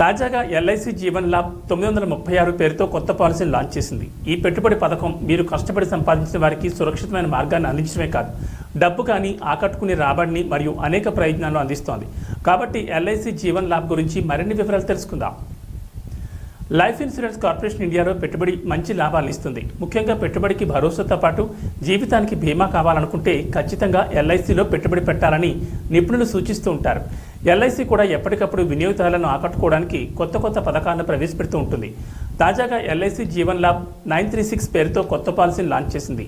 తాజాగా ఎల్ఐసి జీవన్ లాభ్ తొమ్మిది వందల ముప్పై ఆరు పేరుతో కొత్త పాలసీని లాంచ్ చేసింది. ఈ పెట్టుబడి పథకం మీరు కష్టపడి సంపాదించిన వారికి సురక్షితమైన మార్గాన్ని అందించడమే కాదు డబ్బు కానీ ఆకట్టుకునే రాబడిని మరియు అనేక ప్రయోజనాలు అందిస్తోంది. కాబట్టి ఎల్ఐసి జీవన్ లాభ్ గురించి మరిన్ని వివరాలు తెలుసుకుందాం. లైఫ్ ఇన్సూరెన్స్ కార్పొరేషన్ ఇండియాలో పెట్టుబడి మంచి లాభాలను ఇస్తుంది. ముఖ్యంగా పెట్టుబడికి భరోసాతో పాటు జీవితానికి బీమా కావాలనుకుంటే ఖచ్చితంగా ఎల్ఐసిలో పెట్టుబడి పెట్టాలని నిపుణులు సూచిస్తూ ఉంటారు. ఎల్ఐసి కూడా ఎప్పటికప్పుడు వినియోగదారులను ఆకట్టుకోవడానికి కొత్త కొత్త పథకాలను ప్రవేశపెడుతూ ఉంటుంది. తాజాగా LIC Jeevan Labh nine three six పేరుతో కొత్త పాలసీని లాంచ్ చేసింది.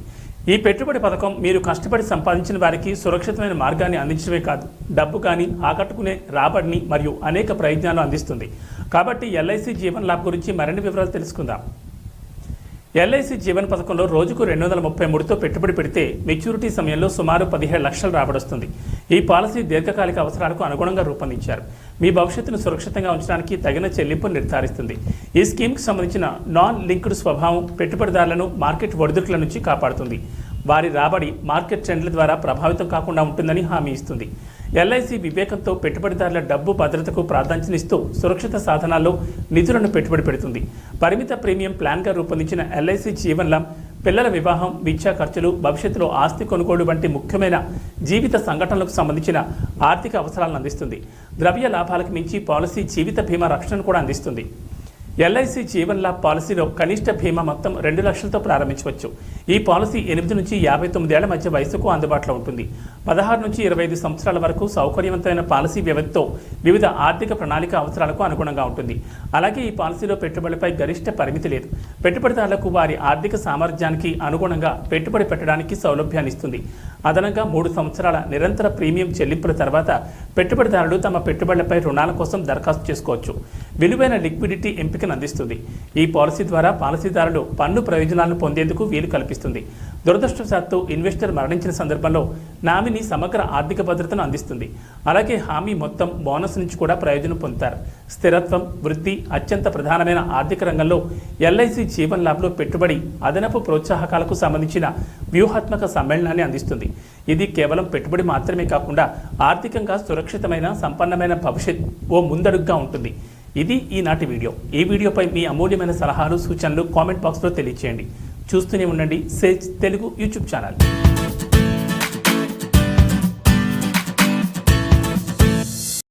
ఈ పెట్టుబడి పథకం మీరు కష్టపడి సంపాదించిన వారికి సురక్షితమైన మార్గాన్ని అందించడమే కాదు డబ్బు కానీ ఆకట్టుకునే రాబడిని మరియు అనేక ప్రయోజనాలు అందిస్తుంది. కాబట్టి ఎల్ఐసి జీవన్ లాభ్ గురించి మరిన్ని వివరాలు తెలుసుకుందాం. ఎల్ఐసి జీవన్ పథకంలో రోజుకు రెండు వందల ముప్పై మూడుతో పెట్టుబడి పెడితే మెచ్యూరిటీ సమయంలో సుమారు పదిహేడు లక్షలు రాబడొస్తుంది. ఈ పాలసీ దీర్ఘకాలిక అవసరాలకు అనుగుణంగా రూపొందించారు. మీ భవిష్యత్తును సురక్షితంగా ఉంచడానికి తగిన చెల్లింపు నిర్ధారిస్తుంది. ఈ స్కీమ్కి సంబంధించిన నాన్ లింక్డ్ స్వభావం పెట్టుబడిదారులను మార్కెట్ ఒడిదుడుకుల నుంచి కాపాడుతుంది. వారి రాబడి మార్కెట్ ట్రెండ్ల ద్వారా ప్రభావితం కాకుండా ఉంటుందని హామీ ఇస్తుంది. ఎల్ఐసి వివేకంతో పెట్టుబడిదారుల డబ్బు భద్రతకు ప్రాధాన్యతనిస్తూ సురక్షిత సాధనాల్లో నిధులను పెట్టుబడి పెడుతుంది. పరిమిత ప్రీమియం ప్లాన్గా రూపొందించిన ఎల్ఐసి జీవన్ పిల్లల వివాహం విద్యా ఖర్చులు భవిష్యత్తులో ఆస్తి కొనుగోలు వంటి ముఖ్యమైన జీవిత సంఘటనలకు సంబంధించిన ఆర్థిక అవసరాలను అందిస్తుంది. ద్రవ్య లాభాలకు మించి పాలసీ జీవిత బీమా రక్షణను కూడా అందిస్తుంది. ఎల్ఐసి జీవన్ లాభ్ పాలసీలో కనిష్ట బీమా మొత్తం రెండు లక్షలతో ప్రారంభించవచ్చు. ఈ పాలసీ ఎనిమిది నుంచి యాభై తొమ్మిదేళ్ళ మధ్య వయసుకు అందుబాటులో ఉంటుంది. పదహారు నుంచి ఇరవై ఐదు సంవత్సరాల వరకు సౌకర్యవంతమైన పాలసీ వ్యవధితో వివిధ ఆర్థిక ప్రణాళిక అవసరాలకు అనుగుణంగా ఉంటుంది. అలాగే ఈ పాలసీలో పెట్టుబడిపై గరిష్ట పరిమితి లేదు. పెట్టుబడిదారులకు వారి ఆర్థిక సామర్థ్యానికి అనుగుణంగా పెట్టుబడి పెట్టడానికి సౌలభ్యాన్ని ఇస్తుంది. అదనంగా మూడు సంవత్సరాల నిరంతర ప్రీమియం చెల్లింపుల తర్వాత పెట్టుబడిదారులు తమ పెట్టుబడులపై రుణాల కోసం దరఖాస్తు చేసుకోవచ్చు. విలువైన లిక్విడిటీ ఎంపికను అందిస్తుంది. ఈ పాలసీ ద్వారా పాలసీదారులు పన్ను ప్రయోజనాలను పొందేందుకు వీలు కల్పిస్తుంది. దురదృష్టవశాత్తు ఇన్వెస్టర్ మరణించిన సందర్భంలో నామినీ సమగ్ర ఆర్థిక భద్రతను అందిస్తుంది. అలాగే హామీ మొత్తం బోనస్ నుంచి కూడా ప్రయోజనం పొందుతారు. స్థిరత్వం వృద్ధి అత్యంత ప్రధానమైన ఆర్థిక రంగంలో ఎల్ఐసి జీవన్ లాభ్లో పెట్టుబడి అదనపు ప్రోత్సాహకాలకు సంబంధించిన వ్యూహాత్మక సమ్మేళనాన్ని అందిస్తుంది. ఇది కేవలం పెట్టుబడి మాత్రమే కాకుండా ఆర్థికంగా సురక్షితమైన సంపన్నమైన భవిష్యత్ ఓ ముందడుగ్గా ఉంటుంది. ఇది ఈనాటి వీడియో. ఈ వీడియోపై మీ అమూల్యమైన సలహాలు సూచనలు కామెంట్ బాక్స్లో తెలియచేయండి. చూస్తూనే ఉండండి. Sage Telugu YouTube channel.